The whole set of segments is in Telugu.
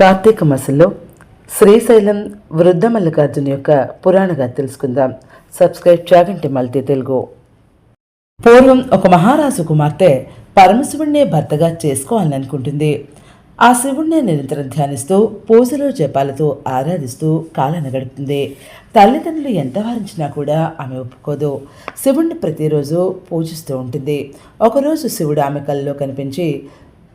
కార్తీక మాసంలో శ్రీశైలం వృద్ధ మల్లికార్జున యొక్క పురాణగా తెలుసుకుందాం. సబ్స్క్రైబ్ చేయండి మల్టీ తెలుగు. పూర్వం ఒక మహారాజు కుమార్తె పరమశివుణ్ణే భర్తగా చేసుకోవాలని అనుకుంటుంది. ఆ శివుణ్ణే నిరంతరం ధ్యానిస్తూ పూజలు జపాలతో ఆరాధిస్తూ కాలాన్ని గడుపుతుంది. తల్లిదండ్రులు ఎంత వారించినా కూడా ఆమె ఒప్పుకోదు. శివుణ్ణి ప్రతిరోజు పూజిస్తూ ఉంటుంది. ఒకరోజు శివుడు ఆమె కళ్ళలో కనిపించి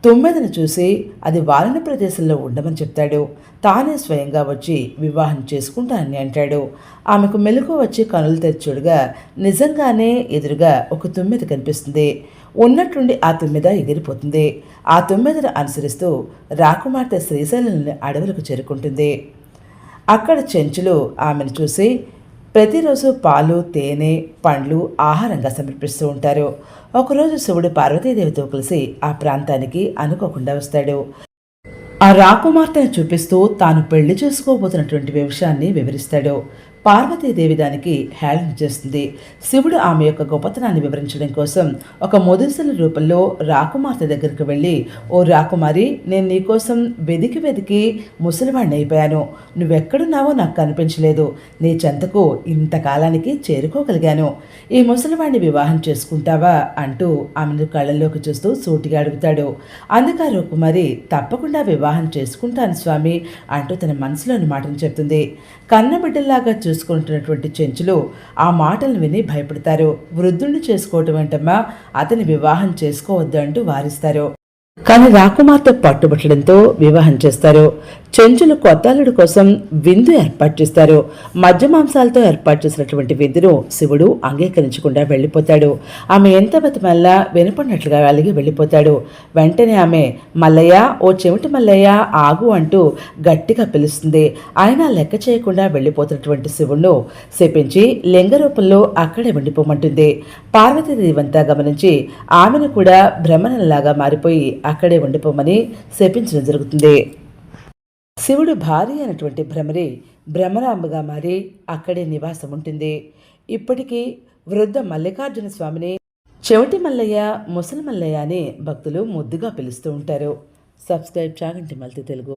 తొమ్మిదిని చూసి అది వాలిన ప్రదేశంలో ఉండమని చెప్తాడు. తానే స్వయంగా వచ్చి వివాహం చేసుకుంటానని అంటాడు. ఆమెకు మెలకు వచ్చి కనులు తెరచుడుగా నిజంగానే ఎదురుగా ఒక తుమ్మెద కనిపిస్తుంది. ఉన్నట్టుండి ఆ తుమ్మెద ఎగిరిపోతుంది. ఆ తొమ్మిదిని అనుసరిస్తూ రాకుమార్తె శ్రీశైలంని అడవులకు చేరుకుంటుంది. అక్కడ చెంచులు ఆమెను చూసి ప్రతిరోజు పాలు తేనె పండ్లు ఆహారంగా సమర్పిస్తూ ఉంటారు. ఒకరోజు శివుడు పార్వతీదేవితో కలిసి ఆ ప్రాంతానికి అనుకోకుండా వస్తాడు. ఆ రాకుమార్తెను చూపిస్తూ తాను పెళ్ళి చేసుకోబోతున్నటువంటి విషయాన్ని వివరిస్తాడు. పార్వతీదేవి దానికి హేళన చేస్తుంది. శివుడు ఆమె యొక్క గొప్పతనాన్ని వివరించడం కోసం ఒక ముదుసల రూపంలో రాకుమార్తె దగ్గరికి వెళ్ళి ఓ రాకుమారి నేను నీకోసం వెదికి వెదికి ముసలివాడిని అయిపోయాను. నువ్వెక్కడున్నావో నాకు కనిపించలేదు. నీ చెంతకు ఇంతకాలానికి చేరుకోగలిగాను. ఈ ముసలివాడిని వివాహం చేసుకుంటావా? అంటూ ఆమెను కళ్ళల్లోకి చూస్తూ సూటిగా అడుగుతాడు. అందుకు ఆ రాకుమారి తప్పకుండా వివాహం చేసుకుంటాను స్వామి అంటూ తన మనసులోని మాటను చెప్తుంది. కన్నబిడ్డల్లాగా చేసుకుంటున్నటువంటి చెంచులు ఆ మాటలు విని భయపడతారు. వృద్ధుణ్ణి చేసుకోవటం ఏంటమ్మా? అతని వివాహం చేసుకోవద్దు అంటూ వారిస్తారు. కానీ రాకుమార్తె పట్టుబట్టడంతో వివాహం చేస్తారు. చెంచులు కొద్దాలుడు కోసం విందు ఏర్పాటు చేస్తారు. మధ్య మాంసాలతో ఏర్పాటు చేసినటువంటి విందును శివుడు అంగీకరించకుండా వెళ్ళిపోతాడు. ఆమె ఎంత బతిమల్లా వినపడినట్లుగా అలిగి వెళ్ళిపోతాడు. వెంటనే ఆమె మల్లయ్య ఓ చెవిటి మల్లయ్య ఆగు అంటూ గట్టిగా పిలుస్తుంది. ఆయన లెక్క చేయకుండా వెళ్ళిపోతున్నటువంటి శివుణ్ణు శపించి లింగ రూపంలో అక్కడే ఉండిపోమంటుంది. పార్వతీదేవంతా గమనించి ఆమెను కూడా భ్రమణంలాగా మారిపోయి అక్కడే ఉండిపోమని శపించడం జరుగుతుంది. శివుడు భార్య అయినటువంటి భ్రమరి భ్రమరాంబగా మారి అక్కడే నివాసం ఉంటుంది. ఇప్పటికీ వృద్ధ మల్లికార్జున స్వామిని చెవిటి మల్లయ్య ముసలి మల్లయ్య అని భక్తులు ముద్దుగా పిలుస్తూ ఉంటారు. సబ్స్క్రైబ్ చాగంటి మల్తి తెలుగు